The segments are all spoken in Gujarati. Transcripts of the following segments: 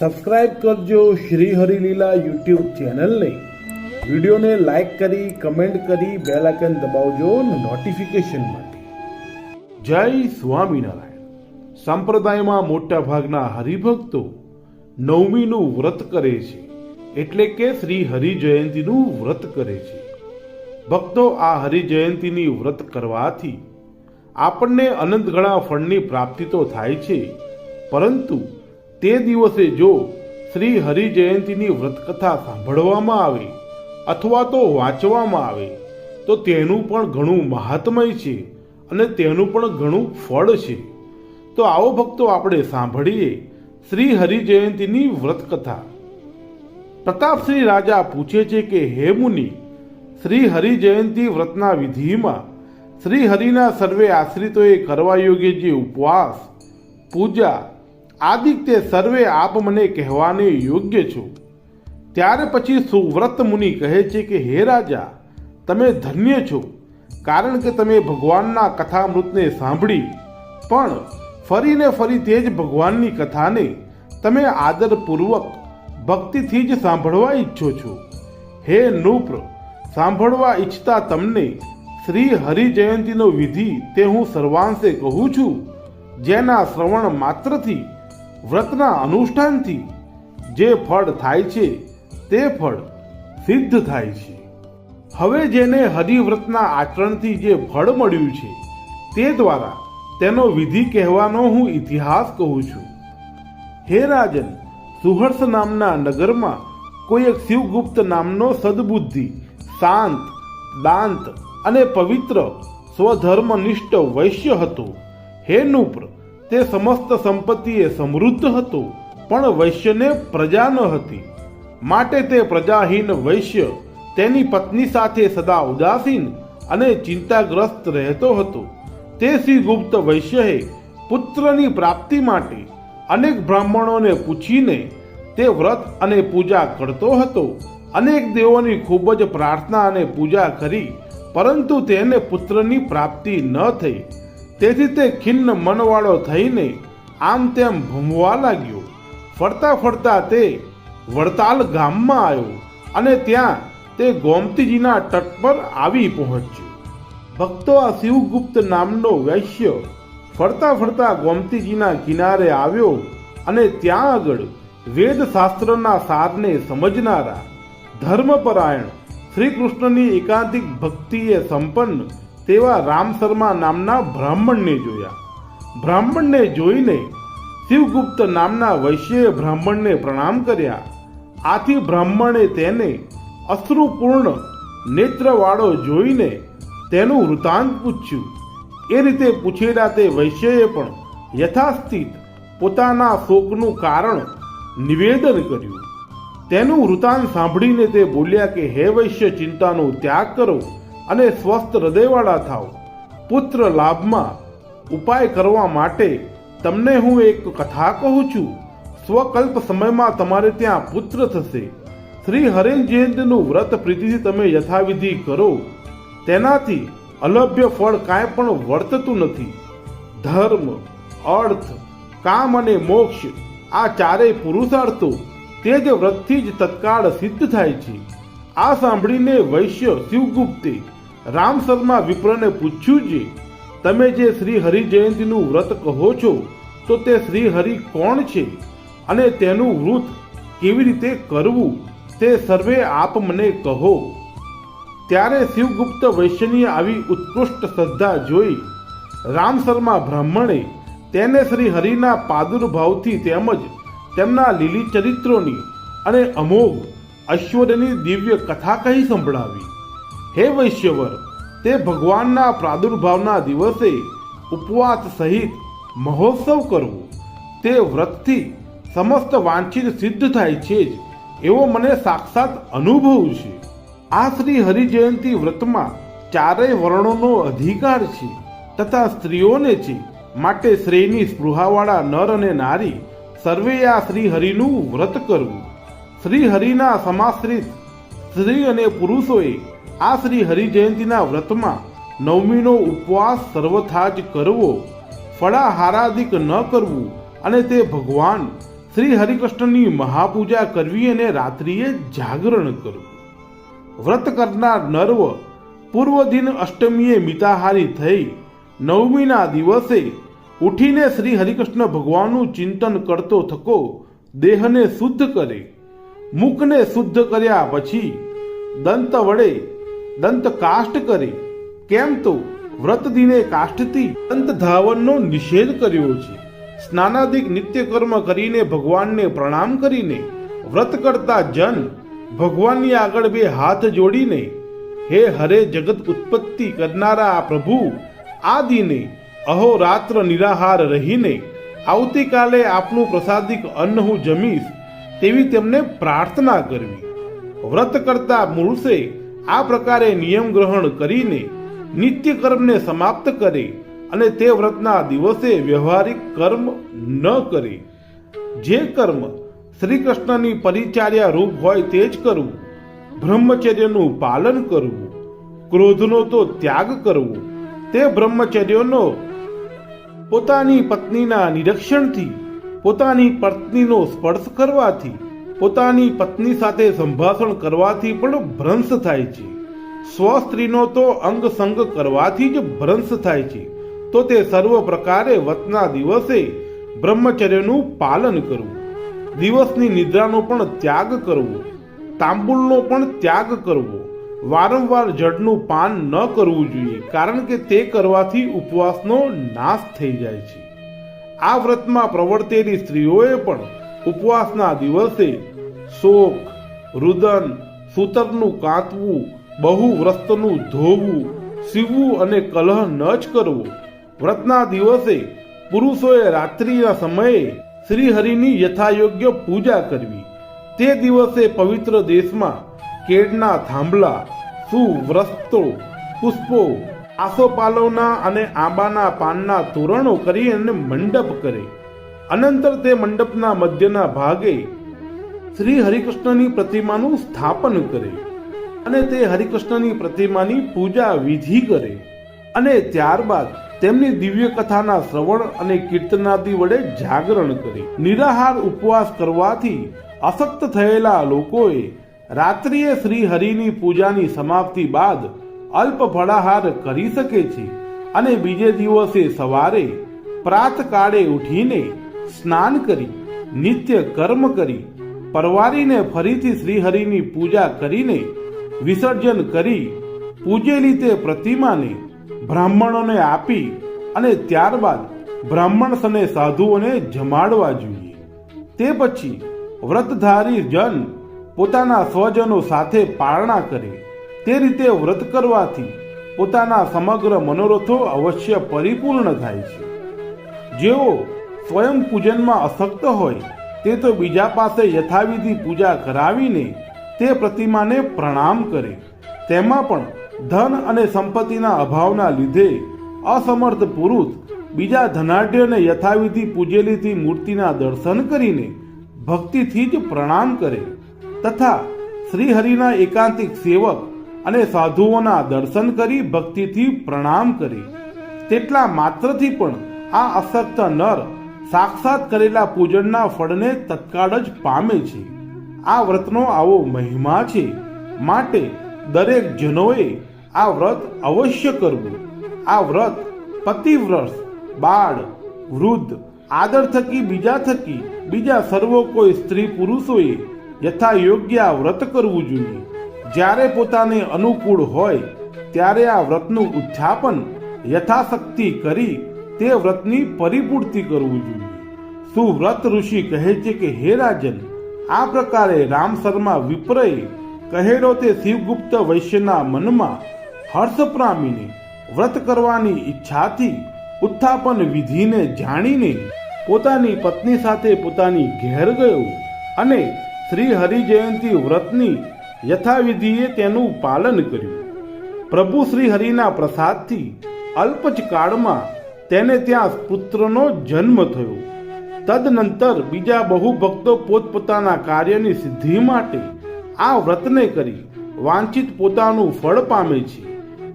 સબસ્ક્રાઇબ કરજો શ્રી હરિલીલા યુટ્યુબ ચેનલને. વિડીયોને લાઈક કરી, કમેન્ટ કરી, બેલ આઇકન દબાવજો નોટિફિકેશન માટે. જય સ્વામિનારાયણ. સંપ્રદાયમાં મોટા ભાગના હરિભક્તો નવમીનું વ્રત કરે છે. એટલે કે શ્રી હરિ જયંતીનું વ્રત કરે છે. ભક્તો આ હરિ જયંતીની વ્રત કરવાથી આપણને અનંત ગણા ફળની પ્રાપ્તિ તો થાય છે. પરંતુ તે દિવસે જો શ્રી હરિ જયંતીની વ્રતકથા સાંભળવામાં આવે અથવા તો વાંચવામાં આવે, તો તેનું પણ ઘણું મહાત્મય છે અને તેનું પણ ઘણું ફળ છે. તો આવો ભક્તો આપણે સાંભળીએ શ્રી હરિ જયંતીની વ્રતકથા પ્રતાપશ્રી રાજા પૂછે છે કે, હે મુનિ, શ્રી હરિ જયંતી વ્રતના વિધિમાં શ્રી હરિના સર્વે આશ્રિતોએ કરવા યોગ્ય જે ઉપવાસ, પૂજા આદિ તે સર્વે આપ મને કહેવાને યોગ્ય છો. ત્યાર પછી સુવ્રત મુનિ કહે છે કે, હે રાજા, તમે ધન્ય છો, કારણ કે તમે ભગવાનના કથામૃતને સાંભળી, પણ ફરીને ફરી તે જ ભગવાનની કથાને તમે આદરપૂર્વક ભક્તિથી જ સાંભળવા ઈચ્છો છો. હે નૃપ, સાંભળવા ઈચ્છતા તમને શ્રી હરિ જયંતીનો વિધિ તે હું સર્વાંશે કહું છું, જેના શ્રવણ માત્રથી વ્રતના અનુષ્ઠાનથી જે ફળ થાય છે, તે ફળ સિદ્ધ થાય છે. હવે જેને હરિવ્રતના આચરણથી જે ફળ મળ્યું છે, તે દ્વારા તેનો વિધિ કહેવાનો હું ઇતિહાસ કહું છું. હે રાજન, સુહર્ષ નામના નગરમાં કોઈ એક શિવગુપ્ત નામનો સદબુદ્ધિ, શાંત, દાંત અને પવિત્ર સ્વધર્મનિષ્ઠ વૈશ્ય હતો. હે નૃપ તે સમસ્ત સંપત્તિએ સમૃદ્ધ હતો, પણ વૈશ્યને પ્રજા ન હતી. માટે તે પ્રજાહીન વૈશ્ય તેની પત્ની સાથે સદા ઉદાસીન અને ચિંતાગ્રસ્ત રહેતો હતો. તે શ્રી ગુપ્ત વૈશ્યએ પુત્રની પ્રાપ્તિ માટે અનેક બ્રાહ્મણોને પૂછીને તે વ્રત અને પૂજા કરતો હતો. અનેક દેવોની ખૂબ જ પ્રાર્થના અને પૂજા કરી, પરંતુ તેને પુત્રની પ્રાપ્તિ ન થઈ. તેથી તે ખિન્ન મનવાળો થઈને આમ તેમ ભૂમવા લાગ્યો. ફરતા ફરતા તે વડતાલ ગામમાં આવ્યો અને ત્યાં તે ગોમતીજીના તટ પર આવી પહોંચ્યો. ભક્તો આ શિવગુપ્ત નામનો વૈશ્ય ફરતા ફરતા ગોમતીજીના કિનારે આવ્યો અને ત્યાં આગળ વેદશાસ્ત્રના સારને સમજનારા ધર્મપરાયણ શ્રી કૃષ્ણની એકાંતિક ભક્તિએ સંપન્ન તેવા રામ શર્મા નામના બ્રાહ્મણને જોયા. બ્રાહ્મણને જોઈને શિવગુપ્ત નામના વૈશ્યએ બ્રાહ્મણને પ્રણામ કર્યા. આથી બ્રાહ્મણે તેને અશ્રુપૂર્ણ નેત્રવાળો જોઈને તેનું વૃતાંત પૂછ્યું. એ રીતે પૂછેલા તે વૈશ્યએ પણ યથાસ્થિત પોતાના શોકનું કારણ નિવેદન કર્યું. તેનું વૃતાંત સાંભળીને તે બોલ્યા કે, હે વૈશ્ય, ચિંતાનો ત્યાગ કરો. અને સ્વસ્થ હૃદયવાળા થાવ પુત્ર લાભમાં ઉપાય કરવા માટે તમને હું એક કથા કહું છું. સ્વકલ્પ સમયમાં તમારે ત્યાં પુત્ર થશે. શ્રી હરેન જયંતીનું વ્રત પ્રીતિથી તમે યથાવિધિ કરો. તેનાથી અલભ્ય ફળ કાંઈ પણ વર્તતું નથી. ધર્મ, અર્થ, કામ અને મોક્ષ આ ચારેય પુરુષાર્થો તે જ વ્રતથી જ તત્કાળ સિદ્ધ થાય છે. આ સાંભળીને વૈશ્ય શિવગુપ્તે રામ શર્મા વિપ્રને પૂછ્યું જે, તમે જે શ્રી હરિ જયંતીનું વ્રત કહો છો, તો તે શ્રી હરિ કોણ છે? અને તેનું વૃત કેવી રીતે કરવું? તે સર્વે આપ મને કહો. ત્યારે શિવગુપ્ત વૈશ્યની આવી ઉત્કૃષ્ટ શ્રદ્ધા જોઈ રામ શર્મા બ્રાહ્મણે તેને શ્રી હરિના પાદુર્ભાવથી તેમજ તેમના લીલી ચરિત્રોની અને અમોઘ ઐશ્વર્યની દિવ્ય કથા કહી સંભળાવી. હે વૈશ્યવર, તે ભગવાનના પ્રાદુર્ભાવના દિવસે ઉપવાસ સહિત મહોત્સવ કરવો. તે વ્રતથી સમસ્ત વાંછિત સિદ્ધ થાય છે જ, એવો મને સાક્ષાત અનુભવ છે. આ શ્રી હરિજયંતી વ્રતમાં ચારેય વર્ણોનો અધિકાર છે, તથા સ્ત્રીઓને છે, માટે શ્રેયની સ્પૃહાવાળા નર અને નારી સર્વે આ શ્રી હરિનું વ્રત કરવું. શ્રી હરિના સમાશ્રિત સ્ત્રી અને પુરુષોએ આ શ્રી હરિજયંતીના વ્રતમાં નવમીનો ઉપવાસ સર્વથા જ કરવો, ફળાહારાદિક ન કરવું અને તે ભગવાન શ્રી હરિકૃષ્ણની મહાપૂજા કરવી અને રાત્રિએ જાગરણ કરવું. વ્રત કરનાર નર્વ પૂર્વ દિન અષ્ટમીએ મિતાહારી થઈ નવમીના દિવસે ઉઠીને શ્રી હરિકૃષ્ણ ભગવાનનું ચિંતન કરતો થકો દેહને શુદ્ધ કરે, મુખને શુદ્ધ કર્યા પછી દંત વડે દંત કાષ્ટ કરે. કેમ તો? વ્રત દિને કાષ્ટથી દંત ધાવનનો નિષેધ કર્યો છે. સ્નાનાદિક નિત્ય કર્મ કરીને ભગવાનને પ્રણામ કરીને વ્રત કરતા જન ભગવાનની આગળ બે હાથ જોડીને, હે હરે જગત ઉત્પત્તિ કરનારા આ પ્રભુ, આ દિને અહોરાત્ર નિરાહાર રહીને આવતીકાલે આપનું પ્રસાદિક અન્ન હું જમીશ તેવી તેમને પ્રાર્થના કરવી. વ્રત કરતા પુરુષે આ પ્રકારે નિયમ ગ્રહણ કરીને નિત્ય કર્મને સમાપ્ત કરે અને તે વ્રતના દિવસે વ્યવહારિક કર્મ ન કરે. જે કર્મ શ્રી કૃષ્ણની પરિચાર્યા રૂપ હોય તે જ કરવું. બ્રહ્મચર્યનું પાલન કરવું. ક્રોધનો તો ત્યાગ કરવો. તે બ્રહ્મચર્યનો પોતાની પત્નીના નિરીક્ષણથી, પોતાની પત્નીનો સ્પર્શ કરવાથી પોતાની પત્ની સાથે સંભાષણ કરવાથી પણ ભ્રંશ થાય છે. સ્વ સ્ત્રીનો તો અંગ સંગ કરવાથી જ ભ્રંશ થાય છે. તો તે સર્વ પ્રકારે વતના દિવસે બ્રહ્મચર્યનું પાલન કરવું, દિવસની નિદ્રાનો પણ ત્યાગ કરવો, તાંબુલનો પણ ત્યાગ કરવો, વારંવાર જળનું પાન ન કરવું જોઈએ, કારણ કે તે કરવાથી ઉપવાસનો નાશ થઈ જાય છે. આ વ્રતમાં પ્રવર્તેલી સ્ત્રીઓએ પણ ઉપવાસના દિવસે શોક, રુદન સૂતરનું કાંતવું, બહુ વ્રસ્તનું ધોવું, સીવવું અને કલહ ન જ કરવો. વ્રતના દિવસે પુરુષોએ રાત્રિના સમયે શ્રીહરિની યથાયોગ્ય પૂજા કરવી. તે દિવસે પવિત્ર દેશમાં કેળના થાંભલા, સુવ્રસ્તો, પુષ્પો, આસોપાલવના અને આંબાના પાનના તોરણો કરી અને મંડપ કરે. અનંતર તે મંડપના મધ્યના ભાગે શ્રી હરિકૃષ્ણની પ્રતિમાનું સ્થાપન કરે અને તે હરિકૃષ્ણની પ્રતિમાની પૂજા વિધિ કરે. અને ત્યારબાદ તેમની દિવ્ય કથાના શ્રવણ અને કીર્તનાદિ વડે જાગરણ કરે. નિરાહાર ઉપવાસ કરવાથી અશક્ત થયેલા લોકોએ રાત્રિએ શ્રી હરિની પૂજાની સમાપ્તિ બાદ અલ્પ ફળાહાર કરી શકે છે અને બીજે દિવસે સવારે પ્રાતકાળે ઉઠીને સ્નાન કરી, નિત્ય કર્મ કરી પરવારીને ફરીથી શ્રીહરિની પૂજા કરીને વિસર્જન કરી પૂજેલી તે પ્રતિમાને બ્રાહ્મણોને આપી અને ત્યારબાદ બ્રાહ્મણ સને સાધુઓને જમાડવા જોઈએ. તે પછી વ્રતધારી જન પોતાના સ્વજનો સાથે પારણા કરે. તે રીતે વ્રત કરવાથી પોતાના સમગ્ર મનોરથો અવશ્ય પરિપૂર્ણ થાય છે. જેઓ સ્વયં પૂજનમાં અશક્ત હોય તે તો બીજા પાસે યથાવિધિ પૂજા કરાવીને તે પ્રતિમાને પ્રણામ કરે. તેમાં પણ ધન અને સંપત્તિના અભાવના લીધે અસમર્થ પુરુષ બીજા ધનાઢ્યને યથાવિધિ પૂજેલીથી મૂર્તિના દર્શન કરીને ભક્તિથી જ પ્રણામ કરે તથા શ્રીહરિના એકાંતિક સેવક અને સાધુઓના દર્શન કરી ભક્તિથી પ્રણામ કરે. તેટલા માત્રથી પણ આ અશક્ત નર સાક્ષાત કરેલા પૂજનના ફળને તત્કાળ જ પામે છે. આ વ્રતનો આવો મહિમા છે. માટે દરેક જનોએ આ વ્રત અવશ્ય કરવું. આ વ્રત પતિવ્રત, બાળ, વૃદ્ધ, આદર થકી બીજા થકી બીજા સર્વો કોઈ સ્ત્રી પુરુષોએ યથા યોગ્ય આ વ્રત કરવું જોઈએ. જ્યારે પોતાને અનુકૂળ હોય, ત્યારે આ વ્રતનું ઉત્થાપન યથાશક્તિ કરી તે વ્રતની પરિપૂર્તિ કરવું જોઈએ. સુવ્રત ઋષિ કહે છે કે, હે રાજન, આ પ્રકારે રામ શર્મા વિપ્રએ કહેલો તે શિવગુપ્ત વૈશ્યના મનમાં હર્ષ પ્રામીને વ્રત કરવાની ઈચ્છાથી ઉત્થાપન વિધિને જાણીને પોતાની પત્ની સાથે પોતાની ઘેર ગયો અને શ્રી હરિજયંતી વ્રતની યથાવિધિએ તેનું પાલન કર્યું. પ્રભુ શ્રી હરિના પ્રસાદથી અલ્પ જ કાળમાં તેને ત્યાં પુત્રનો જન્મ થયો. તદનંતર બીજા બહુ ભક્તો પોતપોતાના કાર્યની સિદ્ધિ માટે આ વ્રતને કરી વાંછિત પોતાનું ફળ પામે છે.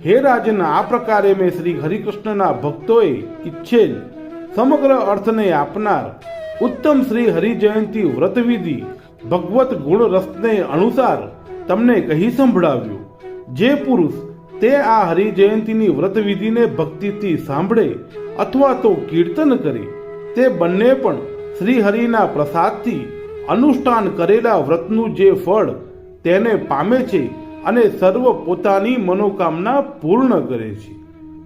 હે રાજન, આ પ્રકારે મેં શ્રી હરિકૃષ્ણના ભક્તોએ ઈચ્છેલ સમગ્ર અર્થને આપનાર ઉત્તમ શ્રી હરિજયંતી વ્રતવિધિ ભગવત ગુણ રસને અનુસાર તમને કહી સંભળાવ્યું. જે પુરુષ તે આ હરિજયંતીની વ્રતવિધિને ભક્તિથી સાંભળે અથવા તો કીર્તન કરે, તે બંને પણ શ્રીહરિના પ્રસાદથી અનુષ્ઠાન કરેલા વ્રતનું જે ફળ તેને પામે છે અને સર્વ પોતાની મનોકામના પૂર્ણ કરે છે.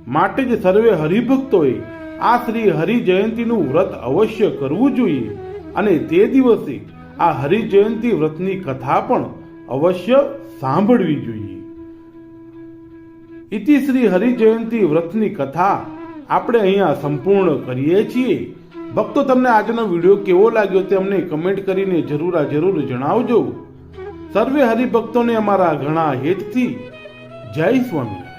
માટે જ સર્વે હરિભક્તોએ આ શ્રી હરિજયંતીનું વ્રત અવશ્ય કરવું જોઈએ અને તે દિવસે આ હરિજયંતી વ્રતની કથા પણ અવશ્ય સાંભળવી જોઈએ. ઇતિ શ્રી હરિજયંતી વ્રતની કથા આપણે અહીંયા સંપૂર્ણ કરીએ છીએ. ભક્તો, તમને આજનો વીડિયો કેવો લાગ્યો તે અમને કમેન્ટ કરીને જરૂર આ જરૂર જણાવજો. સર્વે હરિભક્તોને અમારા ઘણા હેતથી. જય સ્વામી.